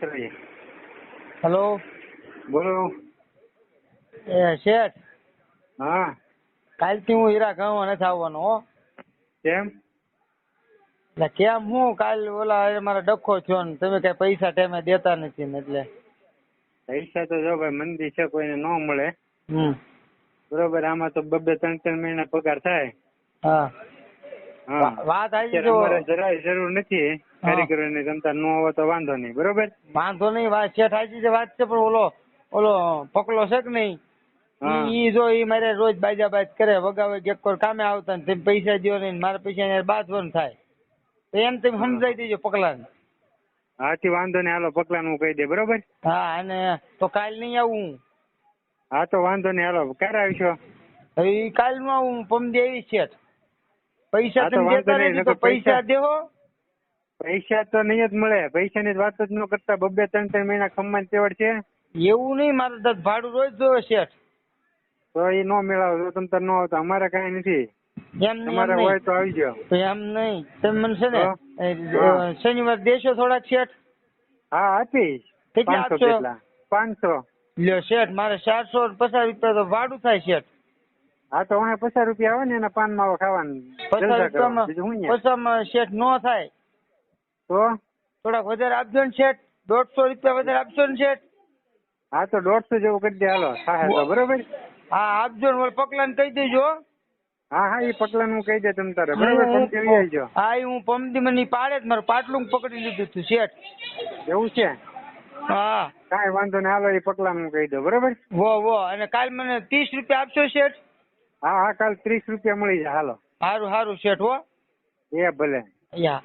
Hello. બોલો. એ શેઠ હા. કાલથી હું હીરા ગામ નથી આવવાનો હો. કેમ? એટલે કેમ હું કાલ ઓલા મારા ડખો થયો ને તમે કઈ પૈસા ટાઈમે દેતા નથી ને એટલે. પૈસા તો જો ભાઈ મંદી છે કોઈને ન મળે. હમ. બરોબર આમાં તો બબે ત્રણ ત્રણ મહિના પગાર થાય. હા. વાત આવી જો જરાય જરૂર નથી. કારીગરોની જનતા ન હોય તો વાંધો નહીં. બરોબર? વાંધો નહીં વાત છે આવી છે વાત છે પણ ઓલો ઓલો પકલો છે કે નહીં? ઈ જો ઈ મારે રોજ બાજા બાજ કરે વગાવે વાર કામે આવતા ને તેમ પૈસા દો નહીં ને મારા પૈસા એને બાંધવાનું થાય. તો એમ તમે સમજાઈ દેજો પકલાને. હાથી વાંધો નહીં હાલો પકલાનું હું કહી દે બરોબર? હા અને તો કાલ નહીં આવું હા. તો વાંધો નહીં હાલો. ક્યારે આવશો? કાલનું આવું પમદી આવી છે પૈસા તો તમે દેતા નથી તો પૈસા- દેવો પૈસા તો નહીં જ મળે. પૈસાની વાત જ ન કરતા. બબે ત્રણ ત્રણ મહિના ખમવાની તેવડ છે? એવું નહીં મારે તો ભાડું રોજ જોવે શેઠ. તો એ નો મેળાવો તમ તાર ન આવતો. અમારે કઈ નથી. એમ તમારે હોય તો આવી તો એમ નહીં. તમે મને છે ને શનિવાર દેશો થોડાક શેઠ. હા આપીશ. કેટલા આપશો? પાંચસો. લ્યો શેઠ મારે ચારસો પચાસ રૂપિયા તો ભાડું થાય શેઠ. હા તો હું પચાસ રૂપિયા આવે ને એના પાન માવો ખાવાનું? પચાસમાં શેઠ નો થાય. તો? થોડાક વધારે આપજો ને શેઠ. દોઢસો રૂપિયા વધારે આપજો ને શેઠ. હા તો દોઢસો જેવું કરી દે હાલો. તો બરોબર? હા આપજો ને પકલાને કહી દેજો. હા હા એ પકલાનું હું કહી દે તમ તારે. બરોબર હું- તમે આવજો હા એ હું પમદી મને પાડે જ મારું પાટલું પકડી લીધું હતું શેઠ. એવું છે? હા. કાંઈ વાંધો નહીં હાલો એ પકલાનું હું કહી દઉં. બરોબર? વો વો અને કાલ મને ત્રીસ રૂપિયા આપશો શેઠ? હા હા કાલ ત્રીસ રૂપિયા મળી જાય હાલો. સારું સારું શેઠ હો. એ ભલે. યા.